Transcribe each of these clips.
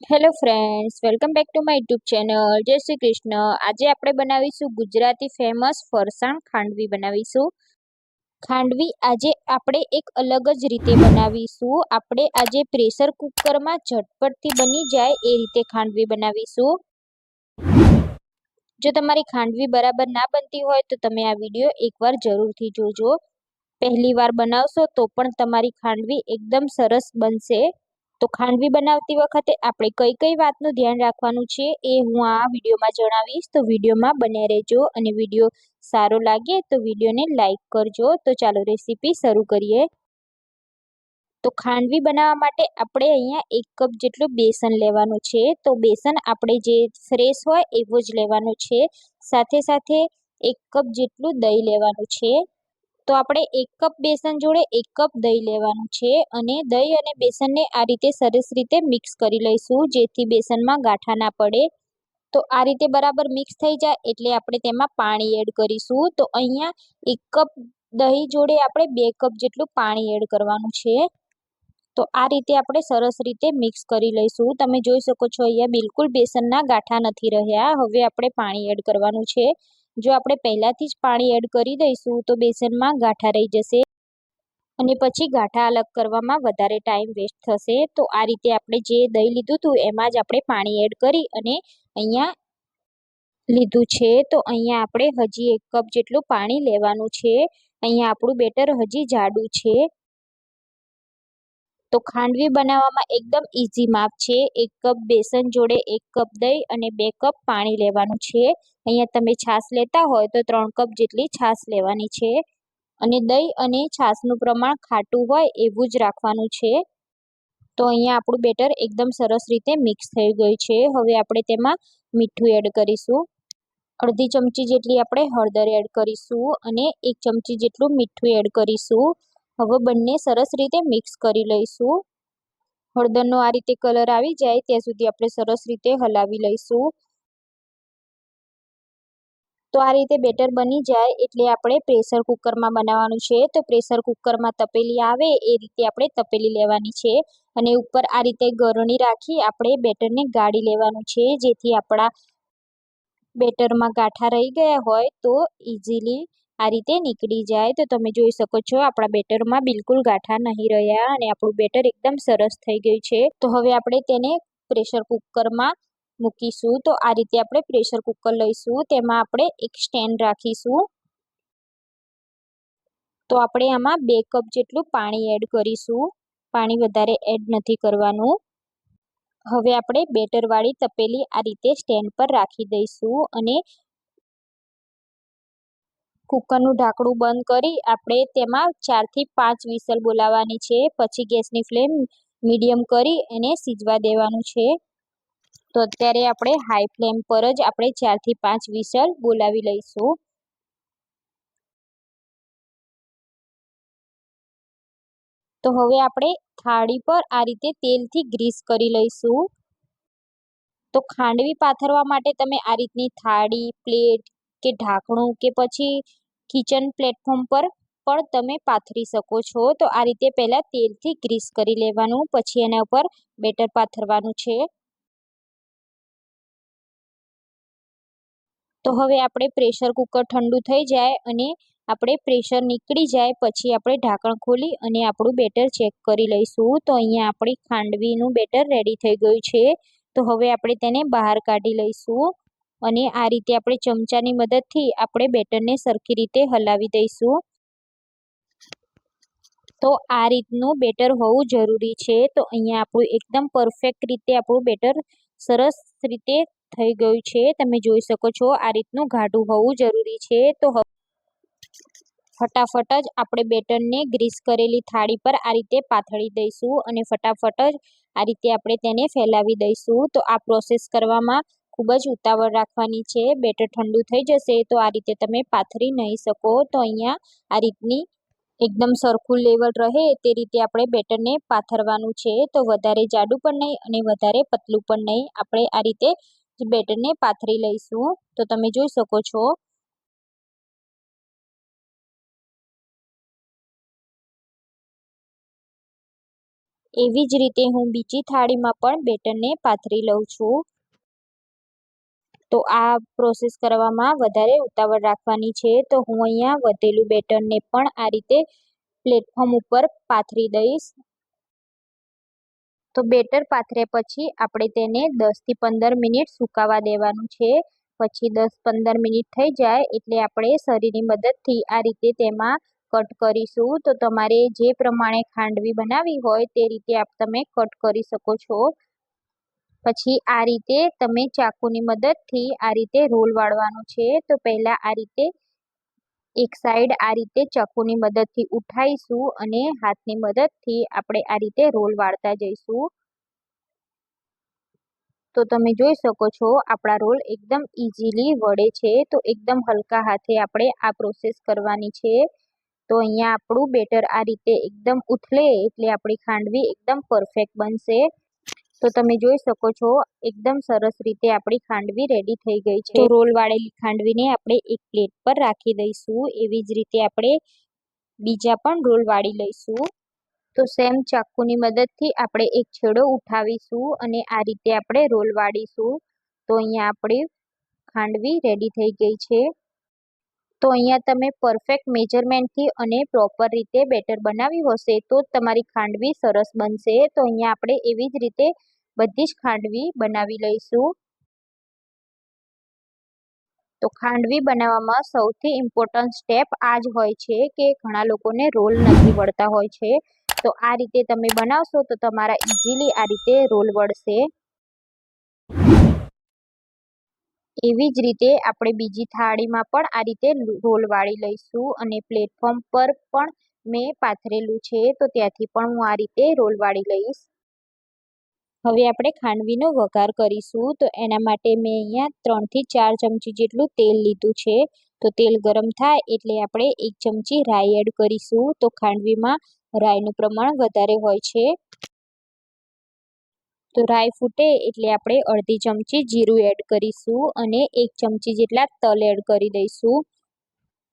Hello friends welcome back to my YouTube channel જય શ્રી કૃષ્ણ. આજે આપણે બનાવીશું ગુજરાતી ફેમસ ફરસાણ ખાંડવી બનાવીશું. ખાંડવી આજે આપણે એક અલગ જ રીતે બનાવીશું. આપણે આજે પ્રેશર કુકરમાં ઝટપટથી બની જાય એ રીતે ખાંડવી બનાવીશું. જો તમારી ખાંડવી બરાબર ના બનતી હોય તો તમે આ વીડિયો એકવાર જરૂરથી જોજો. પહેલી વાર બનાવશો તો પણ તમારી ખાંડવી એકદમ સરસ બનશે. તો ખાંડવી બનાવતી વખતે આપણે કઈ કઈ વાતનું ધ્યાન રાખવાનું છે એ હું આ વિડીયોમાં જણાવીશ. તો વિડીયોમાં બન્યા રહેજો અને વીડિયો સારો લાગે તો વિડીયોને લાઇક કરજો. તો ચાલો રેસીપી શરૂ કરીએ. તો ખાંડવી બનાવવા માટે આપણે અહીંયા એક કપ જેટલું બેસન લેવાનું છે. તો બેસન આપણે જે ફ્રેશ હોય એવું જ લેવાનું છે. સાથે સાથે એક કપ જેટલું દહીં લેવાનું છે. તો આપણે એક કપ બેસન જોડે એક કપ દહીં લેવાનું છે અને દહીં અને બેસનને આ રીતે સરસ રીતે મિક્સ કરી લઈશું, જેથી બેસનમાં ગાંઠા ના પડે. તો આ રીતે બરાબર મિક્સ થઈ જાય એટલે આપણે તેમાં પાણી એડ કરીશું. તો અહીંયા એક કપ દહીં જોડે આપણે બે કપ જેટલું પાણી એડ કરવાનું છે. તો આ રીતે આપણે સરસ રીતે મિક્સ કરી લઈશું. તમે જોઈ શકો છો અહીંયા બિલકુલ બેસનના ગાંઠા નથી રહ્યા. હવે આપણે પાણી એડ કરવાનું છે. જો આપણે પહેલાંથી જ પાણી એડ કરી દઈશું, તો બેસનમાં ગાંઠા રહી જશે. અને પછી ગાંઠા અલગ કરવામાં વધારે ટાઈમ વેસ્ટ થશે. તો આ રીતે આપણે જે દહીં લીધું હતું, એમાં જ આપણે પાણી એડ કરી અને અહીંયા લીધું છે. તો અહીંયા આપણે હજી એક કપ જેટલું પાણી લેવાનું છે. અહીંયા આપણું બેટર હજી જાડું છે. તો ખાંડવી બનાવવામાં એકદમ ઇઝી માપ છે. એક કપ બેસન જોડે એક કપ દહીં અને બે કપ પાણી લેવાનું છે. અહીંયા તમે છાશ લેતા હોય તો ત્રણ કપ જેટલી છાશ લેવાની છે. અને દહીં અને છાશનું પ્રમાણ ખાટું હોય એવું જ રાખવાનું છે. તો અહીંયા આપણું બેટર એકદમ સરસ રીતે મિક્સ થઈ ગયું છે. હવે આપણે તેમાં મીઠું એડ કરીશું. અડધી ચમચી જેટલી આપણે હળદર એડ કરીશું અને એક ચમચી જેટલું મીઠું એડ કરીશું. હવે બંને સરસ રીતે મિક્સ કરી લઈશું. હળદરનો આ રીતે કલર આવી જાય ત્યાં સુધી આપણે સરસ રીતે હલાવી લઈશું. તો આ રીતે બેટર બની જાય એટલે આપણે પ્રેશર કુકરમાં બનાવવાનું છે. તો પ્રેશર કુકરમાં તપેલી આવે એ રીતે આપણે તપેલી લેવાની છે. અને ઉપર આ રીતે ગરણી રાખી આપણે બેટરને ગાળી લેવાનું છે. જેથી આપણા બેટરમાં ગાંઠા રહી ગયા હોય તો ઇઝીલી આ રીતે નીકળી જાય. તો તમે જોઈ શકો છો, આપણા બેટરમાં બિલકુલ ગાંઠા નહીં રહ્યા અને આપણું બેટર એકદમ સરસ થઈ ગયું છે. તો હવે આપણે તેને પ્રેશર કુકરમાં મૂકીશું. તો આ રીતે આપણે પ્રેશર કુકર લઈશું. તેમાં આપણે એક સ્ટેન્ડ રાખીશું. તો આપણે આમાં બે કપ જેટલું પાણી એડ કરીશું. પાણી વધારે એડ નથી કરવાનું. હવે આપણે બેટરવાળી તપેલી આ રીતે સ્ટેન્ડ પર રાખી દઈશું અને કુકરનું ઢાંકણું બંધ કરી આપણે તેમાં ચારથી પાંચ વિસલ બોલાવવાની છે. પછી ગેસની ફ્લેમ મીડિયમ કરી એને સીજવા દેવાનું છે. તો અત્યારે આપણે હાઈ ફ્લેમ પર જ આપણે ચારથી પાંચ વિસલ બોલાવી લઈશું. તો હવે આપણે થાળી પર આ રીતે તેલથી ગ્રીસ કરી લઈશું. તો ખાંડવી પાથરવા માટે તમે આ રીતની થાળી, પ્લેટ કે ઢાંકણું કે પછી કિચન પ્લેટફોર્મ પર પણ તમે પાથરી શકો છો. તો આ રીતે પહેલાં તેલથી ગ્રીસ કરી લેવાનું, પછી એના ઉપર બેટર પાથરવાનું છે. તો હવે આપણે પ્રેશર કુકર ઠંડુ થઈ જાય અને આપણે પ્રેશર નીકળી જાય, પછી આપણે ઢાંકણ ખોલી અને આપણું બેટર ચેક કરી લઈશું. તો અહીંયા આપણી ખાંડવીનું બેટર રેડી થઈ ગયું છે. તો હવે આપણે તેને બહાર કાઢી લઈશું. અને આ રીતે આપણે ચમચાની મદદથી આપણે બેટરને સરખી રીતે હલાવી દઈશું. તો આ રીતનું બેટર હોવું જરૂરી છે. તો અહીંયા આપણું એકદમ પરફેક્ટ રીતે આપણું બેટર સરસ રીતે થઈ ગયું છે. તમે જોઈ શકો છો આ રીતનું ગાઢું હોવું જરૂરી છે. તો ફટાફટ જ આપણે બેટરને ગ્રીસ કરેલી થાળી પર આ રીતે પાથળી દઈશું અને ફટાફટ જ આ રીતે આપણે તેને ફેલાવી દઈશું. તો આ પ્રોસેસ કરવામાં ખૂબ જ ઉતાવળ રાખવાની છે. બેટર ઠંડુ થઈ જશે તો આ રીતે તમે પાથરી નહીં શકો. તો અહીંયા આ રીતની એકદમ સરખું લેવલ રહે તે રીતે આપણે બેટરને પાથરવાનું છે. તો વધારે જાડું પણ નહીં અને વધારે પતલું પણ નહીં. આપણે આ રીતે બેટરને પાથરી લઈશું. તો તમે જોઈ શકો છો. એવી જ રીતે હું બીજી થાળીમાં પણ બેટરને પાથરી લઉં છું. તો આ પ્રોસેસ કરવામાં વધારે ઉતાવળ રાખવાની છે. તો હું અહીંયા વધેલું બેટરને પણ આ રીતે પ્લેટફોર્મ ઉપર પાથરી દઈશ. તો બેટર પાથર્યા પછી આપણે તેને દસથી પંદર મિનિટ સુકાવા દેવાનું છે. પછી દસ પંદર મિનિટ થઈ જાય એટલે આપણે શરીરની મદદથી આ રીતે તેમાં કટ કરીશું. તો તમારે જે પ્રમાણે ખાંડવી બનાવી હોય તે રીતે આપ તમે કટ કરી શકો છો. પછી આ રીતે તમે ચાકુની મદદથી આ રીતે રોલ વાળવાનો છે. તો પહેલાં આ રીતે એક સાઈડ આ રીતે ચાકુની મદદથી ઉઠાવીશું અને હાથની મદદથી આપણે આ રીતે રોલ વાળતા જઈશું. તો તમે જોઈ શકો છો આપણા રોલ એકદમ ઇઝીલી વળે છે. તો એકદમ હલકા હાથે આપણે આ પ્રોસેસ કરવાની છે. તો અહીંયા આપણું બેટર આ રીતે એકદમ ઉથલે એટલે આપણી ખાંડવી એકદમ પરફેક્ટ બનશે. તો તમે જોઈ શકો છો, એકદમ સરસ રીતે આપણી ખાંડવી રેડી થઈ ગઈ છે. રોલ વાળેલી ખાંડવીને આપણે એક પ્લેટ પર રાખી દઈશું. એવી જ રીતે આપણે બીજા પણ રોલ વાળી લઈશું. તો સેમ ચાકુની મદદથી આપણે એક છેડો ઉઠાવીશું અને આ રીતે આપણે રોલ વાળીશું. તો અહીંયા આપણી ખાંડવી રેડી થઈ ગઈ છે. તો અહીંયા તમે પરફેક્ટ મેજરમેન્ટથી અને પ્રોપર રીતે બેટર બનાવી હશે તો જ તમારી ખાંડવી સરસ બનશે. તો અહીંયા આપણે એવી જ રીતે બધી જ ખાંડવી બનાવી લઈશું. તો ખાંડવી બનાવવામાં સૌથી ઇમ્પોર્ટન્ટ સ્ટેપ આ જ હોય છે કે ઘણા લોકોને રોલ નથી વળતા હોય છે. તો આ રીતે તમે બનાવશો તો તમારા ઇઝીલી આ રીતે રોલ વળશે. એવી જ રીતે આપણે બીજી થાળીમાં પણ આ રીતે રોલ વાળી લઈશું અને પ્લેટફોર્મ પર પણ મેં પાથરેલું છે, તો ત્યાંથી પણ હું આ રીતે રોલ વાળી લઈશ. હવે આપણે ખાંડવીનો વઘાર કરીશું, તો એના માટે મેં અહીંયા ત્રણથી ચાર ચમચી જેટલું તેલ લીધું છે, તો તેલ ગરમ થાય એટલે આપણે એક ચમચી રાઈ એડ કરીશું, તો ખાંડવીમાં રાઈનું પ્રમાણ વધારે હોય છે. તો રાઈ ફૂટે એટલે આપણે અડધી ચમચી જીરું એડ કરીશું અને એક ચમચી જેટલા તલ એડ કરી દઈશું.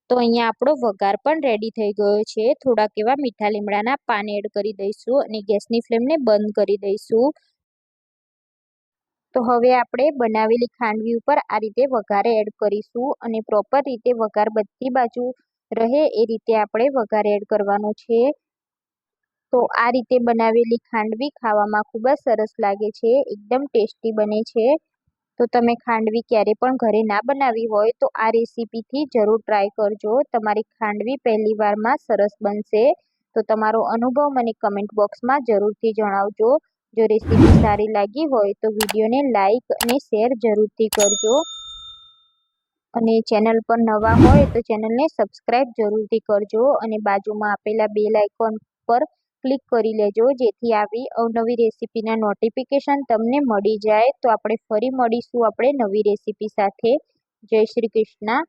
તો અહીંયા આપણો વઘાર પણ રેડી થઈ ગયો છે. થોડાક એવા મીઠા લીમડાના પાન એડ કરી દઈશું અને ગેસની ફ્લેમને બંધ કરી દઈશું. તો હવે આપણે બનાવેલી ખાંડવી ઉપર આ રીતે વઘાર એડ કરીશું અને પ્રોપર રીતે વઘાર બધી બાજુ રહે એ રીતે આપણે વઘાર એડ કરવાનો છે. તો આ રીતે બનાવેલી ખાંડવી ખાવામાં ખૂબ જ સરસ લાગે છે, એકદમ ટેસ્ટી બને છે. તો તમે ખાંડવી ક્યારે પણ ઘરે ના બનાવી હોય તો આ રેસીપીથી જરૂર ટ્રાય કરજો. તમારી ખાંડવી પહેલી વારમાં સરસ બનશે. તો તમારો અનુભવ મને કમેન્ટ બોક્સમાં જરૂરથી જણાવજો. જો રેસીપી સારી લાગી હોય તો વિડીયોને લાઇક અને શેર જરૂરથી કરજો. અને ચેનલ પર નવા હોય તો ચેનલને સબસ્ક્રાઈબ જરૂરથી કરજો અને બાજુમાં આપેલા બેલ આઇકોન પર ક્લિક કરી લેજો. જેથી આવી અવનવી રેસીપીના નોટિફિકેશન તમને મળી જાય. તો આપણે ફરી મળીશું આપણે નવી રેસીપી સાથે. જય શ્રી કૃષ્ણ.